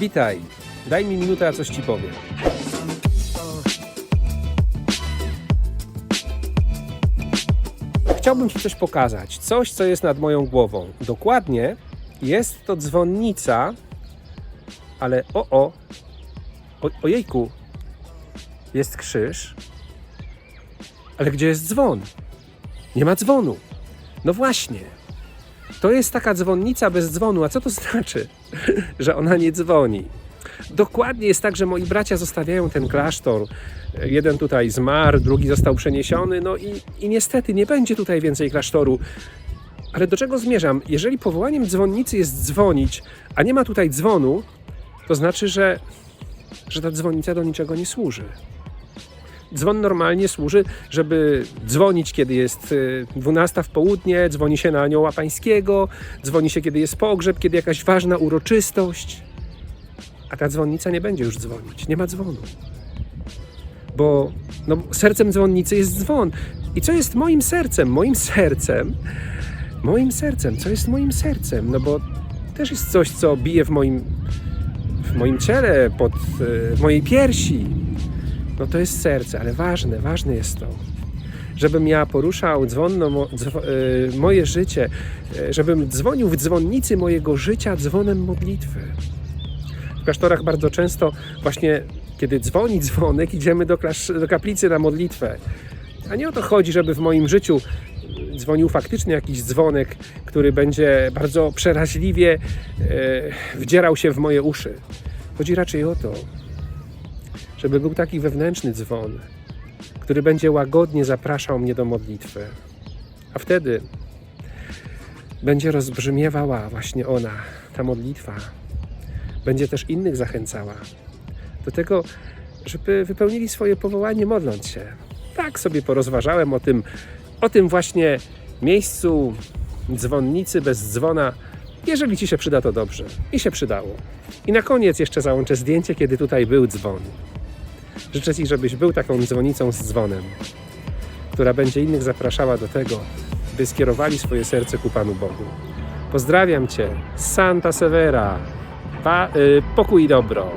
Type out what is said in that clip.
Witaj, daj mi minutę, a coś ci powiem. Chciałbym ci coś pokazać, coś, co jest nad moją głową. Dokładnie jest to dzwonnica, ale o, o, o ojejku, jest krzyż, ale gdzie jest dzwon? Nie ma dzwonu. No właśnie. To jest taka dzwonnica bez dzwonu. A co to znaczy? że ona nie dzwoni. Dokładnie jest tak, że moi bracia zostawiają ten klasztor. Jeden tutaj zmarł, drugi został przeniesiony, no i, i niestety nie będzie tutaj więcej klasztoru. Ale do czego zmierzam? Jeżeli powołaniem dzwonnicy jest dzwonić, a nie ma tutaj dzwonu, to znaczy, że, że ta dzwonnica do niczego nie służy. Dzwon normalnie służy, żeby dzwonić, kiedy jest y, 12 w południe, dzwoni się na anioła pańskiego, dzwoni się, kiedy jest pogrzeb, kiedy jakaś ważna uroczystość. A ta dzwonnica nie będzie już dzwonić, nie ma dzwonu. Bo no, sercem dzwonnicy jest dzwon. I co jest moim sercem? Moim sercem, moim sercem, co jest moim sercem? No bo też jest coś, co bije w moim, w moim ciele, pod y, w mojej piersi, no to jest serce, ale ważne, ważne jest to, żebym ja poruszał dzwonno, mo, y, moje życie, y, żebym dzwonił w dzwonnicy mojego życia dzwonem modlitwy. W klasztorach bardzo często właśnie, kiedy dzwoni dzwonek, idziemy do, klasz, do kaplicy na modlitwę. A nie o to chodzi, żeby w moim życiu dzwonił faktycznie jakiś dzwonek, który będzie bardzo przeraźliwie y, wdzierał się w moje uszy. Chodzi raczej o to, żeby był taki wewnętrzny dzwon, który będzie łagodnie zapraszał mnie do modlitwy. A wtedy będzie rozbrzmiewała właśnie ona, ta modlitwa. Będzie też innych zachęcała do tego, żeby wypełnili swoje powołanie modląc się. Tak sobie porozważałem o tym, o tym właśnie miejscu dzwonnicy bez dzwona. Jeżeli Ci się przyda, to dobrze. I się przydało. I na koniec jeszcze załączę zdjęcie, kiedy tutaj był dzwon. Życzę Ci, żebyś był taką dzwonicą z dzwonem, która będzie innych zapraszała do tego, by skierowali swoje serce ku Panu Bogu. Pozdrawiam Cię, Santa Severa, pa, y, pokój i dobro.